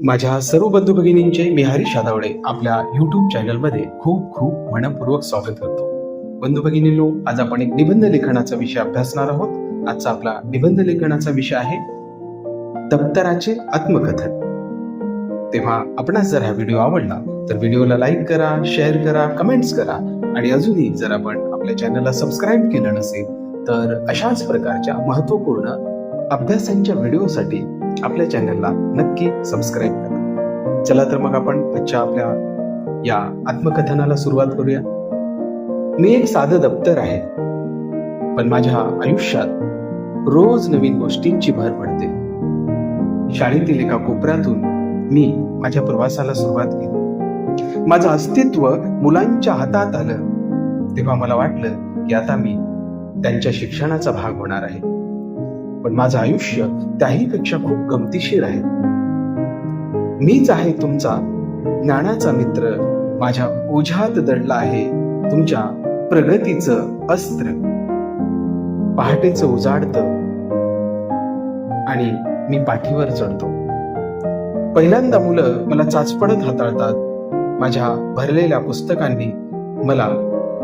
माझ्या सर्व बंधू भगिनींचे मी हरीश आदावडे आपल्या युट्यूब चॅनलमध्ये खूप खूप मनपूर्वक स्वागत करतो. बंधू भगिनींनो आज आपण एक निबंध लेखनाचा विषय अभ्यासणार आहोत. आजचा आपला निबंध लेखनाचा विषय आहे दप्तराचे आत्मकथन. तेव्हा आपणास जर हा व्हिडिओ आवडला तर व्हिडिओला लाईक करा शेअर करा कमेंट्स करा आणि अजूनही जर आपण आपल्या चॅनलला सबस्क्राईब केलं नसेल तर अशाच प्रकारच्या महत्त्वपूर्ण अभ्यासांच्या व्हिडिओसाठी आपल्या चॅनलला नक्की सबस्क्राईब करा. चला तर मग आपण आजच्या आपल्या या आत्मकथनाला सुरुवात करूया. मी एक साधं दप्तर आहे पण माझ्या आयुष्यात रोज नवीन गोष्टींची भर पडते. शाळेतील एका कोपऱ्यातून मी माझ्या प्रवासाला सुरुवात केली. माझं अस्तित्व मुलांच्या हातात आलं तेव्हा मला वाटलं की आता मी त्यांच्या शिक्षणाचा भाग होणार आहे. पण माझं आयुष्य त्याही पेक्षा खूप गमतीशीर आहे. मीच आहे तुमचा ज्ञानाचा मित्र माझ्या ओझ्यात दडला आहे तुमच्या प्रगतीचं अस्त्र. पहाटेचं उजाडत आणि मी पाठीवर चढतो. पहिल्यांदा मुलं मला चाचपडत हाताळतात. माझ्या भरलेल्या पुस्तकांनी मला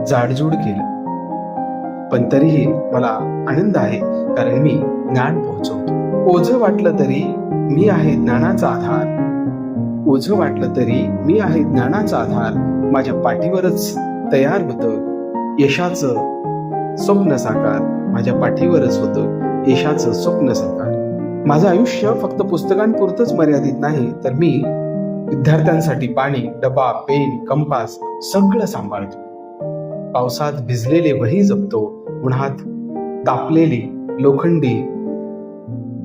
जाडजूड केलं. पण तरीही मला आनंद आहे कारण मी ज्ञान पोहोचवतो. ओझ वाटलं तरी मी आहे ज्ञानाचा आधार. ओझ वाटलं तरी मी आहे ज्ञानाचा आधार. माझ्या पाठीवरच तयार होतं. यशाचं स्वप्न साकार माझ्या पाठीवरच होतं. यशाचं स्वप्न साकार. माझं आयुष्य फक्त पुस्तकांपुरतच मर्यादित नाही तर मी विद्यार्थ्यांसाठी पाणी डबा पेन कंपास सगळं सांभाळतो. पावसात भिजलेले वही जपतो उन्हात तापलेली लोखंडी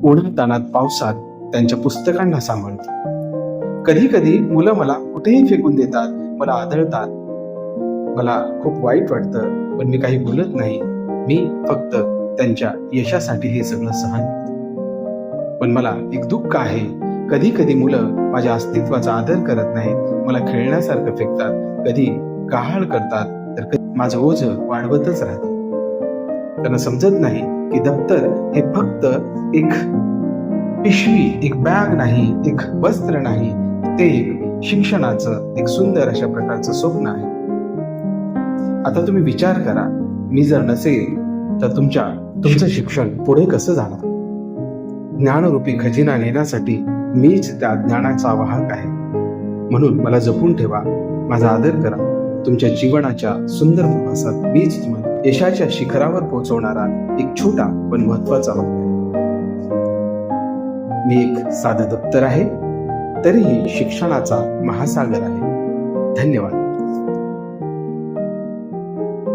उन्हातानात पावसात त्यांच्या पुस्तकांना सांभाळतो कधी कधी मुलं मला कुठेही फेकून देतात मला आदळतात. मला खूप वाईट वाटतं पण मी काही बोलत नाही. मी फक्त त्यांच्या यशासाठी हे सगळं सहन करतो. पण मला एक दुःख आहे. कधी कधी मुलं माझ्या अस्तित्वाचा आदर करत नाहीत मला खेळण्यासारखं फेकतात कधी गहाळ करतात तर माझं ओझ वाढवतच राहतं. त्यांना समजत नाही की दप्तर हे फक्त एक पिशवी एक बॅग नाही एक वस्त्र नाही ते एक शिक्षणाचं एक सुंदर अशा प्रकारचं स्वप्न आहे. आता तुम्ही विचार करा मी जर नसेल तर तुमच्या तुमचं शिक्षण. पुढे कसं जाणार? ज्ञानरूपी खजिना नेण्यासाठी मीच त्या ज्ञानाचा वाहक आहे. म्हणून मला जपून ठेवा माझा आदर करा. तुमच्या जीवनाच्या सुंदर प्रवासात मीच तुम्हाला यशाच्या शिखरावर पोहोचवणारा एक छोटा पण महत्त्वाचा भाग आहे. मी एक साधं दप्तर आहे तरीही शिक्षणाचा महासागर आहे. धन्यवाद.